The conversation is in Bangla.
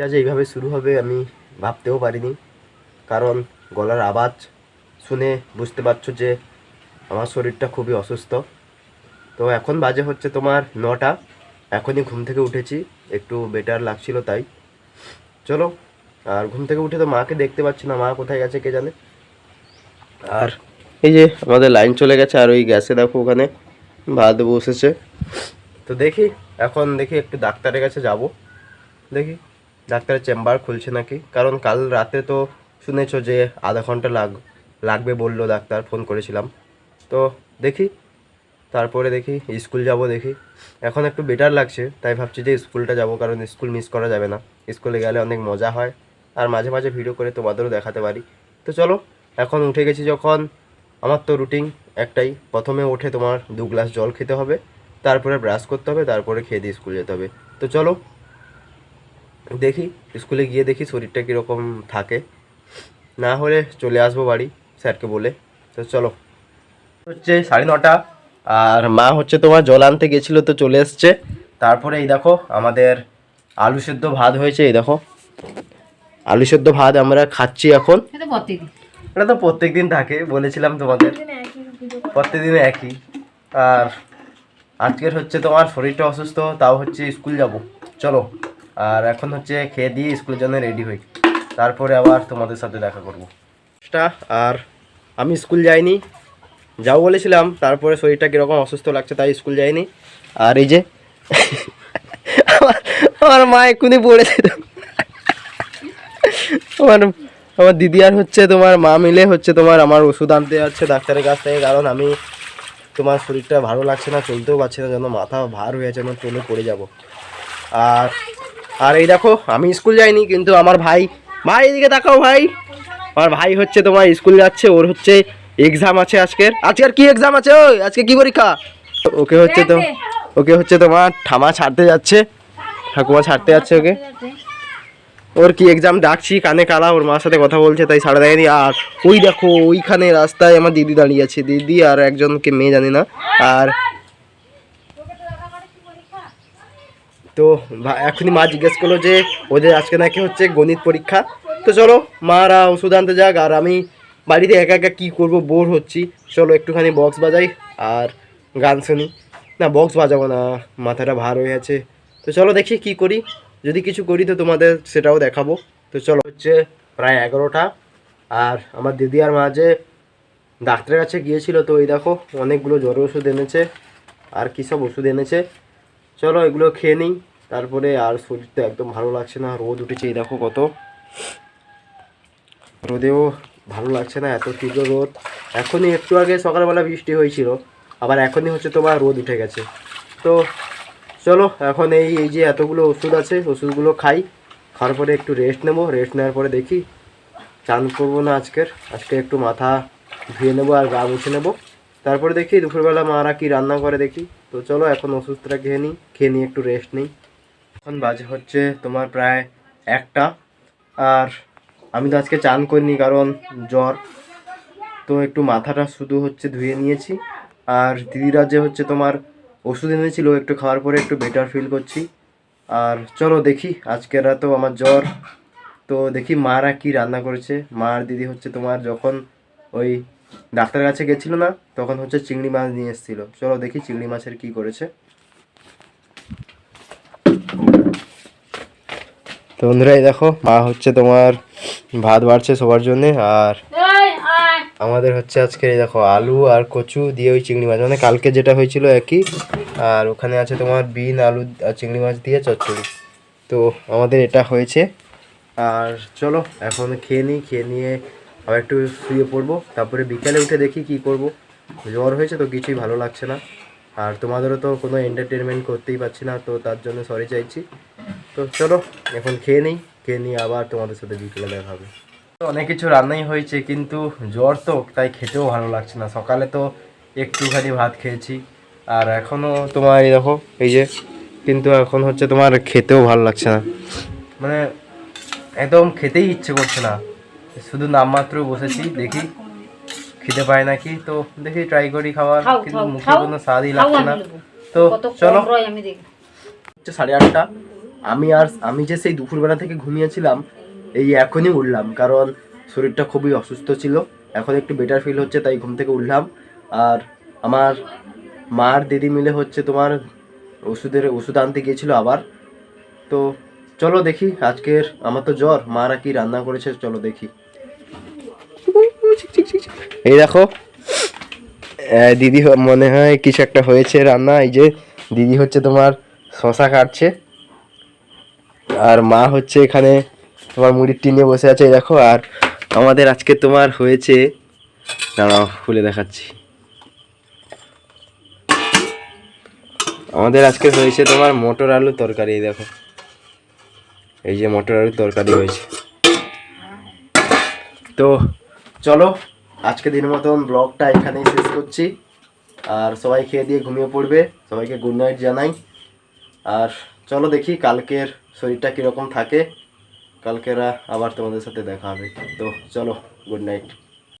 এটা যে এইভাবে শুরু হবে আমি ভাবতেও পারিনি। কারণ গলার আওয়াজ শুনে বুঝতে পারছ যে আমার শরীরটা খুবই অসুস্থ। তো এখন বাজে হচ্ছে তোমার নটা। এখনই ঘুম থেকে উঠেছি, একটু বেটার লাগছিল তাই। চলো, আর ঘুম থেকে উঠে তো মাকে দেখতে পাচ্ছি না, মা কোথায় গেছে কে জানে। আর এই যে আমাদের লাইন চলে গেছে, আর ওই গ্যাসে দেখো ওখানে ভাত বসেছে। তো দেখি, এখন দেখি একটু ডাক্তারের কাছে যাব। দেখি। ডাক্তারের চেম্বার খুলছে নাকি? কারণ কাল রাতে তো শুনেছো যে আধা ঘণ্টা লাগ, লাগবে বলল ডাক্তার, ফোন করেছিলাম। তো দেখি, তারপরে দেখি, স্কুল যাব দেখি। এখন একটু বেটার লাগছে, তাই ভাবছি যে স্কুলটা যাব, কারণ স্কুল মিস করা যাবে না। স্কুলে গেলে অনেক মজা হয়, আর মাঝে মাঝে ভিডিও করে তোমাদেরও দেখাতে পারি। তো চলো, এখন উঠে গেছি যখন, আমার তো রুটিন একটাই, প্রথমে উঠে তোমার দু গ্লাস জল খেতে হবে, তারপরে ব্রাশ করতে হবে, তারপরে খেয়ে দিয়ে স্কুল যেতে হবে। তো চলো দেখি স্কুলে গিয়ে দেখি শরীরটা কীরকম থাকে। না হলে চলে আসব বাড়ি স্যারকে বলে। তো চলো। হচ্ছে সাড়ে নটা আর মা হচ্ছে তোমার জল আনতে গেছিল তো চলে এসছে। তারপরে এই দেখো আমাদের আলু সেদ্ধ ভাত হয়েছে এই দেখো। আলু সেদ্ধ ভাত আমরা খাচ্ছি এখন। এটা তো প্রত্যেক দিন থাকে বলেছিলাম তোমাদের। প্রত্যেকদিন একই। আর আজকের হচ্ছে তোমার শরীরটা অসুস্থ তাও হচ্ছে স্কুল যাব। চলো। আর এখন হচ্ছে খেয়ে দিয়ে স্কুলের জন্য রেডি হই। তারপরে আবার তোমাদের সাথে দেখা করব। আর আমি স্কুল যাইনি। যাও বলেছিলাম, তারপরে শরীরটা কীরকম অসুস্থ লাগছে তাই স্কুল যাইনি। আর এই যে, আমার মা এক্ষুনি পড়েছিল আমার আমার দিদি আর হচ্ছে তোমার মা মিলে হচ্ছে তোমার আমার ওষুধ আনতে যাচ্ছে ডাক্তারের কাছ থেকে, কারণ আমি তোমার শরীরটা ভালো লাগছে না, চলতেও পারছি না, যেন মাথা ভার হয়ে যেন চলে পড়ে যাব। আর আর এই দেখো, আমি স্কুল যাইনি, কিন্তু আমার ভাই ভাই এদিকে তাকাও ভাই। আমার ভাই হচ্ছে তোমার স্কুল যাচ্ছে, ওর হচ্ছে এক্সাম আছে আজকের। আজকের কি এক্সাম আছে ওই? আজকে কি পরীক্ষা? ওকে হচ্ছে তো, ওকে হচ্ছে তোমার ঠামা ছাড়তে যাচ্ছে। ঠাকুমা ছাড়তে যাচ্ছে ওকে। ওর কি এক্সাম ডাকছি, কানে কালা, ওর মার সাথে কথা বলছে, তাই সাড়া দেয়নি। আর ওই দেখো, ওইখানে রাস্তায় আমার দিদি দাঁড়িয়ে আছে। দিদি আর একজনকে মেয়ে জানি না। আর তো এখনই মা জিজ্ঞেস করল যে, ওদের আজকে নাকি হচ্ছে গণিত পরীক্ষা। তো চলো, মারা ওষুধ আনতে যাক, আর আমি বাড়িতে একা একা কী করব, বোর হচ্ছি। চলো একটুখানি বক্স বাজাই, আর গান শুনি। না বক্স বাজাবো না, মাথাটা ভার হয়ে আছে। তো চলো দেখি কি করি। যদি কিছু করি তো তোমাদের সেটাও দেখাবো। তো চলো, হচ্ছে প্রায় এগারোটা, আর আমার দিদি আর মা যে ডাক্তারের কাছে গিয়েছিল, তো এই দেখো, অনেকগুলো জ্বর ওষুধ এনেছে, আর কী সব ওষুধ এনেছে। চলো, এগুলো খেয়ে নিই। তারপরে আর শরীরটা একদম ভালো লাগছে না, রোদ উঠেছে, এই দেখো কত। রোদেও ভালো লাগছে না, এত তীব্র রোদ। এখনই একটু আগে সকালবেলা বৃষ্টি হয়েছিল, আবার এখনই হচ্ছে তোমার রোদ উঠে গেছে। তো চলো, এখন এই এই যে এতগুলো ওষুধ আছে, ওষুধগুলো খাই, খাওয়ার পরে একটু রেস্ট নেব রেস্ট নেওয়ার পরে দেখি, চান করব না আজকের। আজকে একটু মাথা ধুয়ে নেব আর গা মুছে নেব। তারপরে দেখি দুপুরবেলা মারা কি রান্না করে দেখি। তো চলো, এখন ওষুধটা খেয়ে নিই খেয়ে নিই একটু রেস্ট নিই। এখন বাজে হচ্ছে তোমার প্রায় একটা। আর আমি তো আজকে চান করিনি, কারণ জ্বর। তো একটু মাথাটা শুধু হচ্ছে ধুয়ে নিয়েছি। আর দিদিরা যে হচ্ছে তোমার ওষুধ এনেছিল, একটু খাওয়ার পরে একটু বেটার ফিল করছি। আর চলো দেখি, আজকের তো আমার জ্বর। তো দেখি মারা কি রান্না করেছে। মা আর দিদি হচ্ছে তোমার যখন ওই ডাক্তারের কাছে গেছিল না, তখন হচ্ছে চিংড়ি মাছ নিয়ে এসেছিল। চলো দেখি চিংড়ি মাছের কি করেছে। তো বন্ধুরা এই দেখো মা হচ্ছে তোমার ভাত বাড়ছে সবার জন্য আর আমাদের হচ্ছে আজকে এই দেখো আলু আর কচু দিয়ে ওই চিংড়ি মাছ। মানে কালকে যেটা হয়েছিল একই আর ওখানে আছে তোমার বিন আলু আর চিংড়ি মাছ দিয়ে চচ্চড়ি। তো আমাদের এটা হয়েছে। আর চলো এখন খেয়ে নিই খেয়ে নিয়ে আবার একটু শুয়ে পড়ব। তারপরে বিকালে উঠে দেখি কি করব। জ্বর হয়েছে তো কিছুই ভালো লাগছে না। আর তোমাদেরও তো কোনো এন্টারটেনমেন্ট করতেই পারছি না তো তার জন্য সরি চাইছি। তো চলো এখন খেয়ে নিই খেয়ে নিয়ে আবার তোমাদের সাথে বিকেলে দেখা হবে। তো অনেক কিছু রান্নাই হয়েছে কিন্তু জ্বর তো তাই খেতেও ভালো লাগছে না। সকালে তো একটুখানি ভাত খেয়েছি। আর এখনও তোমার এই দেখো এই যে কিন্তু এখন হচ্ছে তোমার খেতেও ভালো লাগছে না। মানে একদম খেতেই ইচ্ছে করছে না। শুধু নামমাত্র বসেছি দেখি খেতে পায় নাকি। তো দেখি ট্রাই করি খাওয়ার কিন্তু মুখে কোনো স্বাদই লাগছে না। তো চলো। সাড়ে আটটা। আমি আর আমি যে সেই দুপুরবেলা থেকে ঘুমিয়েছিলাম, এই এখনই উঠলাম, কারণ শরীরটা খুবই অসুস্থ ছিল। এখন একটু বেটার ফিল হচ্ছে, তাই ঘুম থেকে উঠলাম। আর আমার মার দিদি মিলে হচ্ছে তোমার ওষুধের, ওষুধ আনতে গিয়েছিল আবার। তো চলো দেখি, আজকের আমার তো জ্বর, মা মারা কি রান্না করেছে, চলো দেখি। এই দেখো দিদি মনে হয় কিছু একটা হয়েছে রান্না, এই যে দিদি হচ্ছে তোমার শশা কাটছে। আর মা হচ্ছে এখানে তোমার মুড়ির টিনে বসে আছে দেখো, আর আমাদের আজকে তোমার হয়েছে, দাঁড়াও, খুলে দেখাচ্ছি। আমাদের আজকে হয়েছে তোমার মটর আলু তরকারি দেখো। এই যে মটর আলু তরকারি হয়েছে। তো চলো, আজকে দিন মতন ব্লগটা এখানেই শেষ করছি। আর সবাই খেয়ে দিয়ে ঘুমিয়ে পড়বে। সবাইকে গুড নাইট জানাই। আর চলো দেখি কালকের শরীরটা কীরকম থাকে। কালকেরা আবার তোমাদের সাথে দেখা হবে। তো চলো গুড নাইট